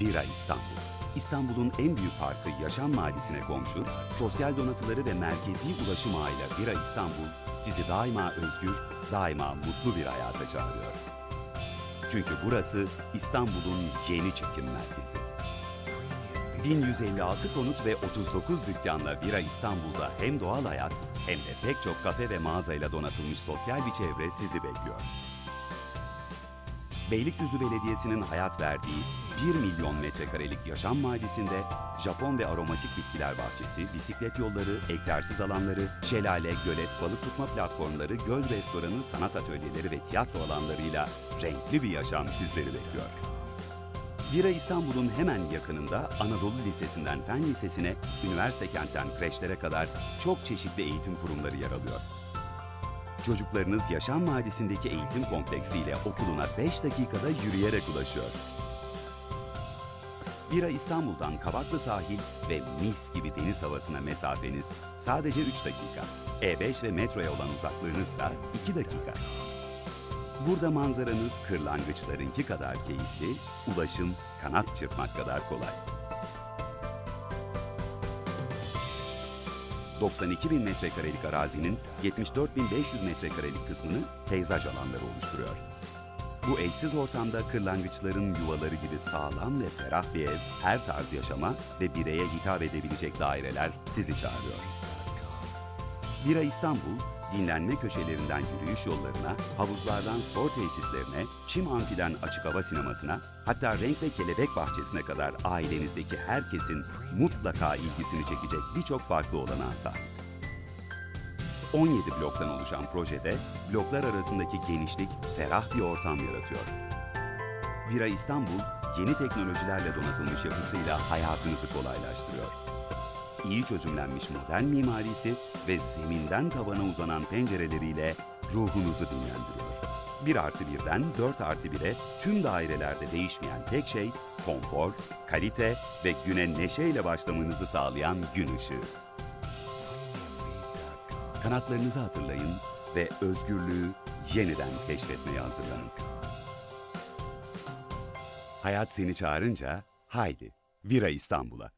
Bira İstanbul. İstanbul'un en büyük parkı Yaşam Mahallesi'ne komşu, sosyal donatıları ve merkezi ulaşım ağıyla Bira İstanbul sizi daima özgür, daima mutlu bir hayata çağırıyor. Çünkü burası İstanbul'un yeni çekim merkezi. 1156 konut ve 39 dükkanla Bira İstanbul'da hem doğal hayat hem de pek çok kafe ve mağazayla donatılmış sosyal bir çevre sizi bekliyor. Beylikdüzü Belediyesi'nin hayat verdiği 1 milyon metrekarelik yaşam vadisinde Japon ve aromatik bitkiler bahçesi, bisiklet yolları, egzersiz alanları, şelale, gölet, balık tutma platformları, göl restoranı, sanat atölyeleri ve tiyatro alanlarıyla renkli bir yaşam sizleri bekliyor. Bira İstanbul'un hemen yakınında Anadolu Lisesi'nden Fen Lisesi'ne, üniversite kentten kreşlere kadar çok çeşitli eğitim kurumları yer alıyor. Çocuklarınız Yaşam Vadisi'ndeki eğitim kompleksiyle okuluna 5 dakikada yürüyerek ulaşıyor. Bira İstanbul'dan Kavaklı sahil ve mis gibi deniz havasına mesafeniz sadece 3 dakika. E5 ve metroya olan uzaklığınızsa 2 dakika. Burada manzaranız kırlangıçlarınki kadar keyifli, ulaşım kanat çırpmak kadar kolay. 92 bin metrekarelik arazinin 74 bin 500 metrekarelik kısmını peyzaj alanları oluşturuyor. Bu eşsiz ortamda kırlangıçların yuvaları gibi sağlam ve ferah bir ev, her tarz yaşama ve bireye hitap edebilecek daireler sizi çağırıyor. Bira İstanbul, dinlenme köşelerinden yürüyüş yollarına, havuzlardan spor tesislerine, çim amfiden açık hava sinemasına, hatta renk ve kelebek bahçesine kadar ailenizdeki herkesin mutlaka ilgisini çekecek birçok farklı olanağa sahip. 17 bloktan oluşan projede bloklar arasındaki genişlik ferah bir ortam yaratıyor. Bira İstanbul, yeni teknolojilerle donatılmış yapısıyla hayatınızı kolaylaştırıyor. İyi çözümlenmiş modern mimarisi ve zeminden tavana uzanan pencereleriyle ruhunuzu dinlendiriyor. 1 artı 1'den 4 artı 1'e tüm dairelerde değişmeyen tek şey konfor, kalite ve güne neşeyle başlamanızı sağlayan gün ışığı. Kanatlarınızı hatırlayın ve özgürlüğü yeniden keşfetmeye hazırlanın. Hayat seni çağırınca haydi Vira İstanbul'a.